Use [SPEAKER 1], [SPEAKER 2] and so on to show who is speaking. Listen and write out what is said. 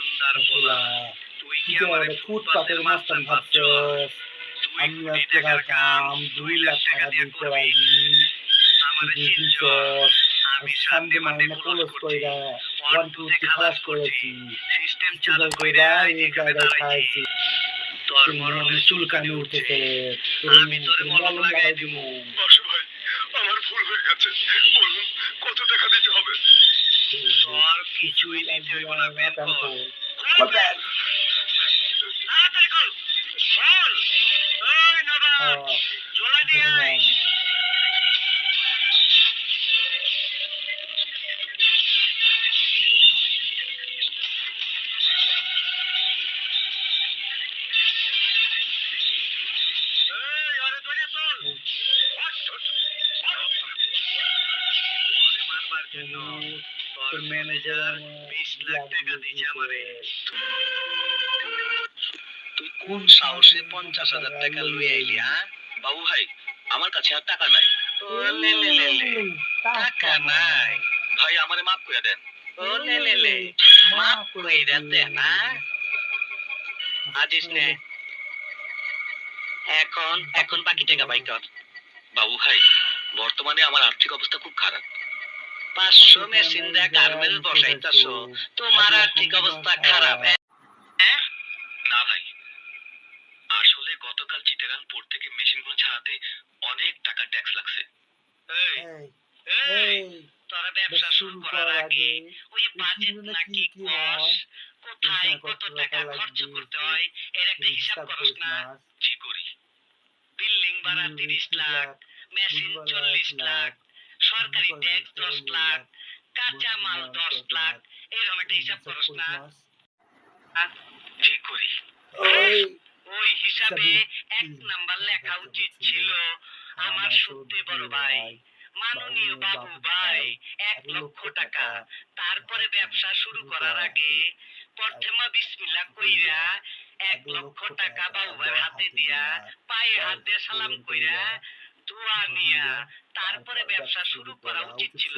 [SPEAKER 1] বান্দার পোলা তুই কি আমারে
[SPEAKER 2] ফুটপাতের
[SPEAKER 1] ফুটপাতের
[SPEAKER 2] মাস্তান ভাবছস? আমি
[SPEAKER 1] কোটি
[SPEAKER 2] টাকার
[SPEAKER 1] কাম
[SPEAKER 2] দুই লাখ টাকা দিতে পারি।
[SPEAKER 1] আমারে চিনছস? আমি
[SPEAKER 2] সামনে
[SPEAKER 1] শান্তি ক্লোজ
[SPEAKER 2] ক্লোজ কইরা
[SPEAKER 1] one
[SPEAKER 2] one
[SPEAKER 1] two
[SPEAKER 2] two three
[SPEAKER 1] খালাস
[SPEAKER 2] খালাস
[SPEAKER 1] করেছি।
[SPEAKER 2] করেছি।
[SPEAKER 1] সিস্টেম চালু
[SPEAKER 2] চালু
[SPEAKER 1] কইরা
[SPEAKER 2] কইরা
[SPEAKER 1] এই
[SPEAKER 2] এই
[SPEAKER 1] জায়গায়
[SPEAKER 2] জায়গায় খাইছি।
[SPEAKER 1] তোর
[SPEAKER 2] তোর
[SPEAKER 1] মরণে
[SPEAKER 2] মরণে
[SPEAKER 1] চুলকানি উঠতেছে আমি তোরে লাগাই
[SPEAKER 3] আমার ভুল হয়ে গেছে। বলুন কত টাকা দিতে হবে?
[SPEAKER 1] তোর কিছুই দিতে হইব না বের কর
[SPEAKER 2] কোথায়?
[SPEAKER 1] তাড়াতাড়ি কর বল ওই নবাব জলা দিয়ে আয়। এই, তোর ম্যানেজার
[SPEAKER 2] ম্যানেজার
[SPEAKER 1] বিশ লাখ টাকা দিয়েছে আমারে।
[SPEAKER 4] তুই কোন সাহসে পঞ্চাশ হাজার টাকা লুয়ে আইলি হ্যাঁ? বাবু ভাই আমার কাছে আর টাকা নাই।
[SPEAKER 1] ও লে লে লে লে।
[SPEAKER 4] টাকা নাই। ভাই আমারে করে দেন।
[SPEAKER 1] ও লে লে লে। মাফ কইরা দে না আজিস নে। এখন এখন বাকি টাকা বাই কর।
[SPEAKER 4] বাবু ভাই বর্তমানে আমার আর্থিক অবস্থা খুব খারাপ।
[SPEAKER 1] পাঁচশো মেশিন দা গার্মেন্টস বসাইতাছ। তোমার আর্থিক অবস্থা খারাপ হ্যাঁ?
[SPEAKER 4] না ভাই। আসলে গতকাল চিটাগাং পোর্ট থেকে মেশিনগুলো ছাড়াতে অনেক টাকা ট্যাক্স লাগছে।
[SPEAKER 1] এই এই তোরা ব্যবসা শুরু করার আগে ওই বাজেট নাকি কস? কোথায় কত টাকা খরচ করতে হয়? এর একটা হিসাব করস না।
[SPEAKER 4] জি করি?
[SPEAKER 1] বিল্ডিং ভাড়া তিরিশ লাখ মেশিন চল্লিশ লাখ সরকারি ট্যাক্স দশ লাখ কাঁচা মাল দশ লাখ এরকম একটা হিসাব করস না?
[SPEAKER 4] জি করি
[SPEAKER 1] ওই হিসাবে এক নাম্বার লেখা উচিত ছিল আমার সত্যি বড় ভাই মাননীয় বাবু ভাই এক লক্ষ টাকা। তারপরে ব্যবসা শুরু করার আগে প্রথমা বিসমিল্লাহ কইরা এক লক্ষ টাকা বাবু ভাইয়ের হাতে দিয়া পায়ে হাত দিয়ে সালাম কইরা দোয়া নিয়া তারপরে ব্যবসা শুরু করা উচিত ছিল।